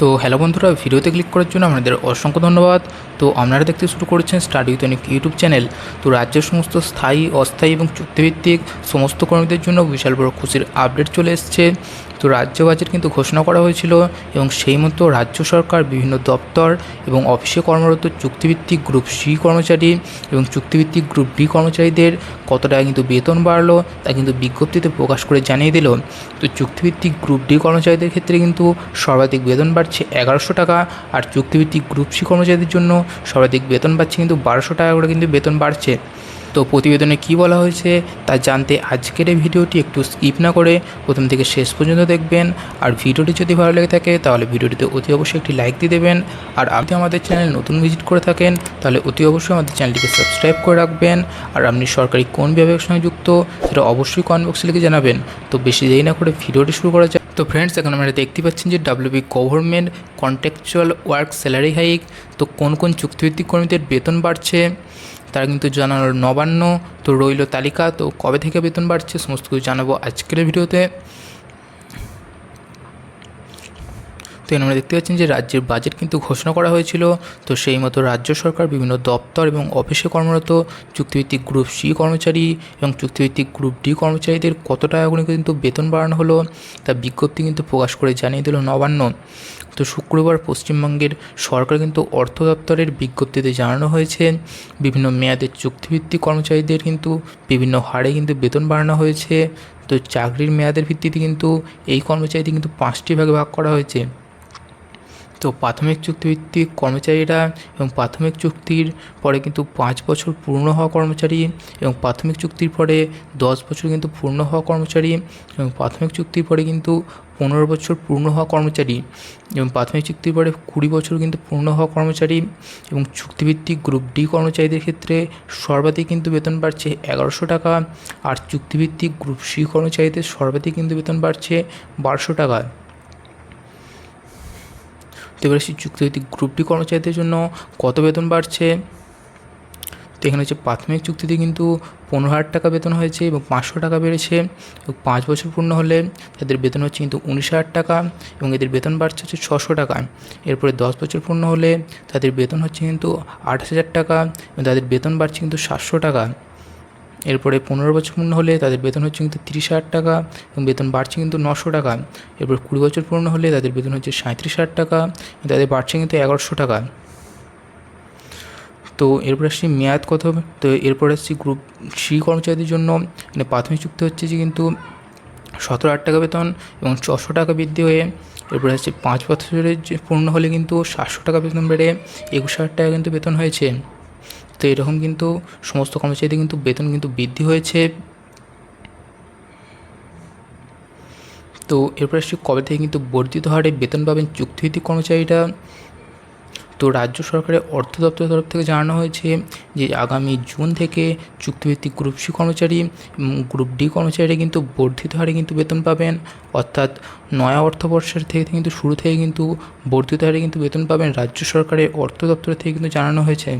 তো হ্যালো বন্ধুরা, ভিডিওতে ক্লিক করার জন্য আপনাদের অসংখ্য ধন্যবাদ। তো আপনারা দেখতে শুরু করেছেন স্টাডি উইথ অনেক ইউটিউব চ্যানেল তো রাজ্যের সমস্ত স্থায়ী, অস্থায়ী এবং চুক্তিভিত্তিক সমস্ত কর্মীদের জন্য বিশাল বড় খুশির আপডেট চলে এসছে। তো রাজ্য বাজেট কিন্তু ঘোষণা করা হয়েছিল এবং সেই মতো রাজ্য সরকার, বিভিন্ন দপ্তর এবং অফিসে কর্মরত চুক্তিভিত্তিক গ্রুপ সি কর্মচারী এবং চুক্তিভিত্তিক গ্রুপ ডি কর্মচারীদের কত টাকা কিন্তু বেতন বাড়লো তা কিন্তু বিজ্ঞপ্তিতে প্রকাশ করে জানিয়ে দিল। তো চুক্তিভিত্তিক গ্রুপ ডি কর্মচারীদের ক্ষেত্রে কিন্তু সর্বাধিক বেতন বাড়ছে এগারোশো টাকা আর চুক্তিভিত্তিক গ্রুপ সি কর্মচারীদের জন্য সর্বাধিক বেতন পাচ্ছে কিন্তু বারোশো টাকা করে কিন্তু বেতন বাড়ছে। তো প্রতিবেদনে কি বলা হয়েছে তা জানতে আজকের এই ভিডিওটি একটু স্কিপ না করে প্রথম থেকে শেষ পর্যন্ত দেখবেন। আর ভিডিওটি যদি ভালো লেগে থাকে তাহলে ভিডিওটিতে অতি অবশ্যই একটি লাইক দিয়ে দেবেন। আর আপনি আমাদের চ্যানেল নতুন ভিজিট করে থাকেন তাহলে অতি অবশ্যই আমাদের চ্যানেলটিকে সাবস্ক্রাইব করে রাখবেন। আর আপনি সরকারি কোন বিভাগের সঙ্গে যুক্ত সেটা অবশ্যই কমেন্ট বক্সে লিখে জানাবেন। তো বেশি দেরি না করে ভিডিওটি শুরু করা যাক। তো ফ্রেন্ডস এখন আমরা দেখতে পাচ্ছেন যে W B government contractual work salary hike তো কোন কোন চুক্তিভিত্তিক কর্মীদের বেতন বাড়ছে, তারা কিন্তু জানানোর নবান্ন, তো রইল তালিকা, তো কবে থেকে বেতন বাড়ছে, সমস্ত কিছু জানাব আজকের ভিডিওতে। তো আমরা দেখতে পাচ্ছেন যে রাজ্যের বাজেট কিন্তু ঘোষণা করা হয়েছিল। তো সেই মতো রাজ্য সরকার বিভিন্ন দপ্তর এবং অফিসে কর্মরত চুক্তিভিত্তিক গ্রুপ সি কর্মচারী এবং চুক্তিভিত্তিক গ্রুপ ডি কর্মচারীদের কত টাকা করে কিন্তু বেতন বাড়ানো হলো তা বিজ্ঞপ্তি কিন্তু প্রকাশ করে জানিয়ে দিল নবান্ন। তো শুক্রবার পশ্চিমবঙ্গের সরকার কিন্তু অর্থ দপ্তরের বিজ্ঞপ্তিতে জানানো হয়েছে, বিভিন্ন মেয়াদের চুক্তিভিত্তিক কর্মচারীদের কিন্তু বিভিন্ন হারে কিন্তু বেতন বাড়ানো হয়েছে। তো চাকরির মেয়াদের ভিত্তিতে কিন্তু এই কর্মচারীদের কিন্তু পাঁচটি ভাগে ভাগ করা হয়েছে। তো প্রাথমিক চুক্তিভিত্তিক কর্মচারীরা এবং প্রাথমিক চুক্তির পরে কিন্তু পাঁচ বছর পূর্ণ হওয়া কর্মচারী এবং প্রাথমিক চুক্তির পরে দশ বছর কিন্তু পূর্ণ হওয়া কর্মচারী এবং প্রাথমিক চুক্তির পরে কিন্তু পনেরো বছর পূর্ণ হওয়া কর্মচারী এবং প্রাথমিক চুক্তির পরে কুড়ি বছর কিন্তু পূর্ণ হওয়া কর্মচারী এবং চুক্তিভিত্তিক গ্রুপ ডি কর্মচারীদের ক্ষেত্রে সর্বাধিক কিন্তু বেতন বাড়ছে এগারোশো টাকা আর চুক্তিভিত্তিক গ্রুপ সি কর্মচারীদের সর্বাধিক কিন্তু বেতন বাড়ছে বারোশো টাকা। তো সেই চুক্তিভিত্তিক গ্রুপ ডি কর্মচারীদের জন্য কত বেতন বাড়ছে? তো এখানে হচ্ছে প্রাথমিক চুক্তিতে কিন্তু পনেরো হাজার টাকা বেতন হয়েছে এবং পাঁচশো টাকা বেড়েছে। এবং পাঁচ বছর পূর্ণ হলে তাদের বেতন হচ্ছে কিন্তু উনিশ হাজার টাকা এবং এদের বেতন বাড়ছে হচ্ছে ছশো টাকা। এরপরে দশ বছর পূর্ণ হলে তাদের বেতন হচ্ছে কিন্তু আট হাজার টাকা এবং তাদের বেতন বাড়ছে কিন্তু সাতশো টাকা। এরপরে পনেরো বছর পূর্ণ হলে তাদের বেতন হচ্ছে কিন্তু তিরিশ হাজার টাকা এবং বেতন বাড়ছে কিন্তু নশো টাকা। এরপর কুড়ি বছর পূর্ণ হলে তাদের বেতন হচ্ছে সাঁত্রিশ হাজার টাকা তাদের বাড়ছে কিন্তু এগারোশো টাকা। তো এরপর আসছি মেয়াদ কত হবে? তো এরপর আসছি গ্রুপ সি কর্মচারীদের জন্য। মানে প্রাথমিক চুক্তি হচ্ছে যে কিন্তু সতেরো হাজার টাকা বেতন এবং ছশো টাকা বৃদ্ধি হয়ে এরপরে হচ্ছে পাঁচ বছরের পূর্ণ হলে কিন্তু সাতশো টাকা বেতন বেড়ে একুশ হাজার টাকা কিন্তু বেতন হয়েছে। তো এরকম কিন্তু সমস্ত কর্মচারীদের কিন্তু বেতন কিন্তু বৃদ্ধি হয়েছে। তো এরপর আসছি, কবে থেকে কিন্তু বর্ধিত হারে বেতন পাবেন চুক্তিভিত্তিক কর্মচারীরা? তো রাজ্য সরকারের অর্থ দপ্তরের তরফ থেকে জানানো হয়েছে যে আগামী জুন থেকে চুক্তিভিত্তিক গ্রুপ সি কর্মচারী গ্রুপ ডি কর্মচারীরা কিন্তু বর্ধিত হারে কিন্তু বেতন পাবেন। অর্থাৎ নয়া অর্থবর্ষের থেকে কিন্তু শুরু থেকে কিন্তু বর্ধিত হারে কিন্তু বেতন পাবেন রাজ্য সরকারের অর্থ দপ্তর থেকে কিন্তু জানানো হয়েছে।